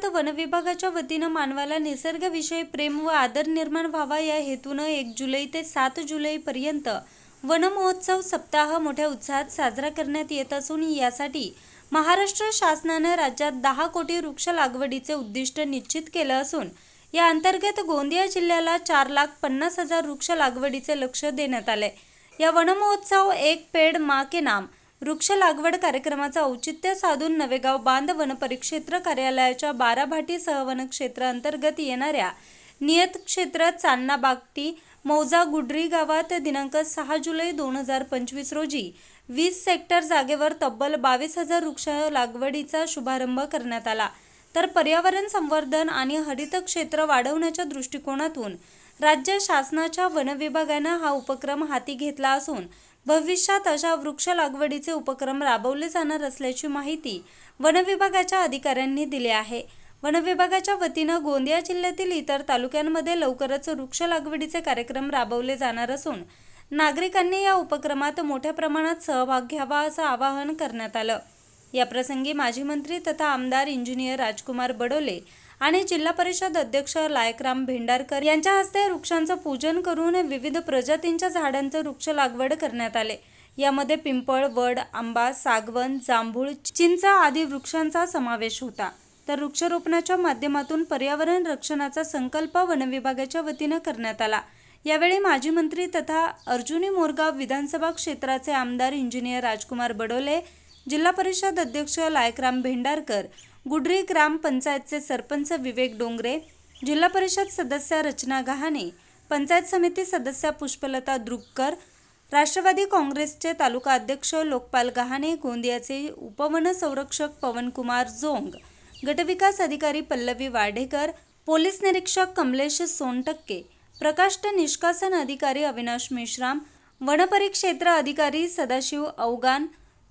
अंतर्गत वनविभागाच्या वतीनं मानवाला निसर्गविषयी प्रेम व आदर निर्माण व्हावा या हेतूनं एक जुलै ते सात जुलैपर्यंत वनमहोत्सव सप्ताह मोठ्या उत्साहात साजरा करण्यात येत असून यासाठी महाराष्ट्र शासनानं राज्यात दहा कोटी वृक्ष लागवडीचे उद्दिष्ट निश्चित केलं असून या अंतर्गत गोंदिया जिल्ह्याला चार लाख पन्नास हजार वृक्ष लागवडीचे लक्ष देण्यात आले या वनमहोत्सव एक पेड मा के नाम वृक्ष लागवड कार्यक्रमाचं औचित्य साधून नवेगाव बांध वनपरिक्षेत्र कार्यालयाच्या बाराभाटी सहवन क्षेत्रांतर्गत येणाऱ्या नियत क्षेत्र चांना बागटी मौजा गुडरी गावात दिनांक सहा जुलै दोन हजार पंचवीस रोजी वीस सेक्टर जागेवर तब्बल बावीस हजार वृक्ष लागवडीचा शुभारंभ करण्यात आला. तर पर्यावरण संवर्धन आणि हरित क्षेत्र वाढवण्याच्या दृष्टिकोनातून राज्य शासनाच्या वन विभागानं हा उपक्रम हाती घेतला असून भविष्यात अशा वृक्ष लागवडीचे उपक्रम राबवले जाणार असल्याची माहिती वनविभागाच्या अधिकाऱ्यांनी दिली आहे. वनविभागाच्या वतीनं गोंदिया जिल्ह्यातील इतर तालुक्यांमध्ये लवकरच वृक्ष लागवडीचे कार्यक्रम राबवले जाणार असून नागरिकांनी या उपक्रमात मोठ्या प्रमाणात सहभाग घ्यावा असं आवाहन करण्यात आलं. याप्रसंगी माजी मंत्री तथा आमदार इंजिनियर राजकुमार बडोले आणि जिल्हा परिषद अध्यक्ष लायकराम भेंडारकर यांच्या हस्ते वृक्षांचं पूजन करून विविध प्रजातींच्या झाडांचं वृक्ष लागवड करण्यात आले. यामध्ये पिंपळ वड आंबा सागवन जांभूळ चिंचा आदी वृक्षांचा समावेश होता. तर वृक्षारोपणाच्या माध्यमातून पर्यावरण रक्षणाचा संकल्प वनविभागाच्या वतीनं करण्यात आला. यावेळी माजी मंत्री तथा अर्जुनी मोरगाव विधानसभा क्षेत्राचे आमदार इंजिनियर राजकुमार बडोले जिल्हा परिषद अध्यक्ष लायकराम भेंडारकर गुडरी ग्रामपंचायतचे सरपंच विवेक डोंगरे जिल्हा परिषद सदस्या रचना गहाणे पंचायत समिती सदस्या पुष्पलता द्रुपकर राष्ट्रवादी काँग्रेसचे तालुका अध्यक्ष लोकपाल गहाणे गोंदियाचे उपवन संरक्षक पवनकुमार जोंग गटविकास अधिकारी पल्लवी वाडेकर पोलीस निरीक्षक कमलेश सोनटक्के प्रकाष्ट निष्कासन अधिकारी अविनाश मेश्राम वनपरिक्षेत्र अधिकारी सदाशिव अवगान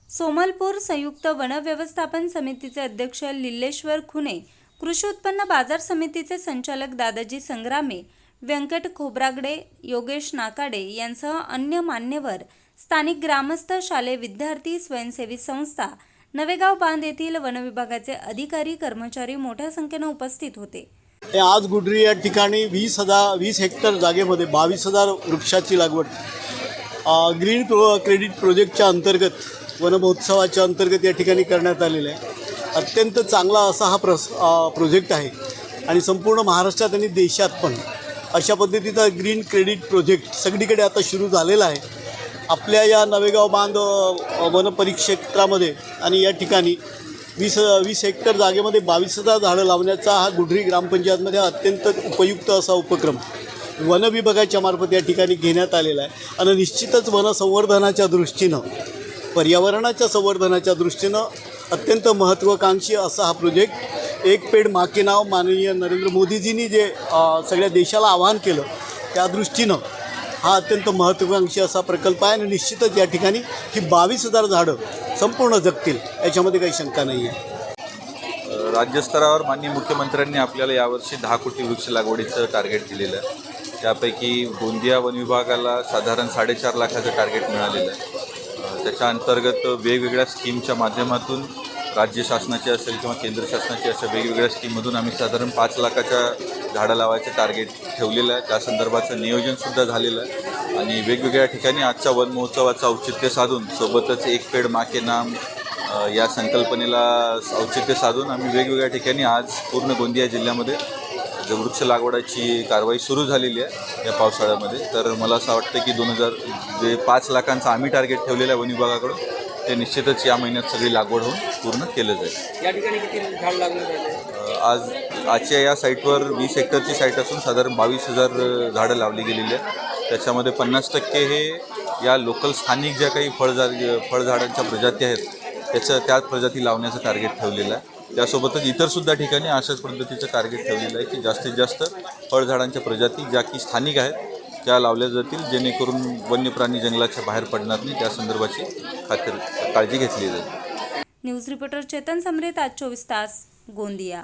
सोमलपूर संयुक्त वन व्यवस्थापन समितीचे अध्यक्ष लिल्लेश्वर खुने कृषी उत्पन्न बाजार समितीचे संचालक दादाजी संग्रामे व्यंकट खोब्रागडे योगेश नाकाडे यांसह अन्य मान्यवर स्थानिक ग्रामस्थ शालेय विद्यार्थी स्वयंसेवी संस्था नवेगाव बांध येथील वनविभागाचे अधिकारी कर्मचारी मोठ्या संख्येनं उपस्थित होते. आज गुडरी या ठिकाणी वीस हजार वीस हेक्टर जागेमध्ये बावीस हजार वृक्षाची लागवड ग्रीन प्रो क्रेडिट प्रोजेक्टच्या अंतर्गत वनमहोत्सवाच्या अंतर्गत या ठिकाणी करण्यात आलेलं आहे. अत्यंत चांगला असा हा प्रस प्रोजेक्ट आहे. आणि संपूर्ण महाराष्ट्रात आणि देशात पण अशा पद्धतीचा ग्रीन क्रेडिट प्रोजेक्ट सगळीकडे आता सुरू झालेला आहे. आपल्या या नवेगाव बांध वनपरिक्षेत्रामध्ये आणि या ठिकाणी वीस वीस हेक्टर जागेमध्ये बावीस हजार झाडं लावण्याचा हा गुढरी ग्रामपंचायतमध्ये अत्यंत उपयुक्त असा उपक्रम वन विभागाच्या मार्फत या ठिकाणी घेण्यात आलेला आहे. आणि निश्चितच वनसंवर्धनाच्या दृष्टीनं पर्यावरणाच्या संवर्धनाच्या दृष्टीनं अत्यंत महत्त्वाकांक्षी असा हा प्रोजेक्ट एक पेड माके नाव माननीय नरेंद्र मोदीजींनी जे सगळ्या देशाला आवाहन केलं त्या दृष्टीनं हा अत्यंत महत्त्वाकांक्षी असा प्रकल्प आहे. आणि निश्चितच या ठिकाणी ही बावीस हजार झाडं संपूर्ण जगतील याच्यामध्ये काही शंका नाही आहे राज्यस्तरावर माननीय मुख्यमंत्र्यांनी आपल्याला यावर्षी दहा कोटी वृक्ष लागवडीचं टार्गेट दिलेलं आहे. त्यापैकी गोंदिया वन विभागाला साधारण साडेचार लाखाचं टार्गेट मिळालेलं आहे. त्याच्या अंतर्गत वेगवेगळ्या स्कीमच्या माध्यमातून राज्य शासनाची असेल किंवा केंद्र शासनाची अशा वेगवेगळ्या स्कीममधून आम्ही साधारण पाच लाखाच्या झाडं लावायचं टार्गेट ठेवलेलं आहे. त्या संदर्भाचं नियोजनसुद्धा झालेलं आहे. आणि वेगवेगळ्या ठिकाणी आजच्या वन महोत्सवाचं औचित्य साधून सोबतच एक पेड माके नाम या संकल्पनेला औचित्य साधून आम्ही वेगवेगळ्या ठिकाणी आज पूर्ण गोंदिया जिल्ह्यामध्ये जे वृक्ष लागवडाची कारवाई सुरू झालेली आहे या पावसाळ्यामध्ये तर मला असं वाटतं की दोन हजार जे पाच लाखांचं आम्ही टार्गेट ठेवलेलं आहे वन विभागाकडून ते निश्चितच या महिन्यात सगळी लागवड होऊन पूर्ण केलं जाईल. या ठिकाणी किती झाड लागले आज आजच्या या साईटवर वीस हेक्टरची साईट असून साधारण बावीस हजार झाडं लावली गेलेली आहेत. त्याच्यामध्ये पन्नास टक्के हे या लोकल स्थानिक ज्या काही फळझा फळझाडांच्या प्रजाती आहेत त्याचं त्या प्रजाती लावण्याचं टार्गेट ठेवलेलं आहे. त्यासोबतच इतरसुद्धा ठिकाणी अशाच पद्धतीचं टार्गेट ठेवलेलं आहे की जास्तीत जास्त फळझाडांच्या प्रजाती ज्या की स्थानिक आहेत त्या लावल्या जातील जेणेकरून वन्य प्राणी जंगलाच्या बाहेर पडणार नाही. त्या संदर्भाची खात्री काळजी घेतली जाईल. न्यूज रिपोर्टर चेतन समरेत आज चोवीस तास गोंदिया.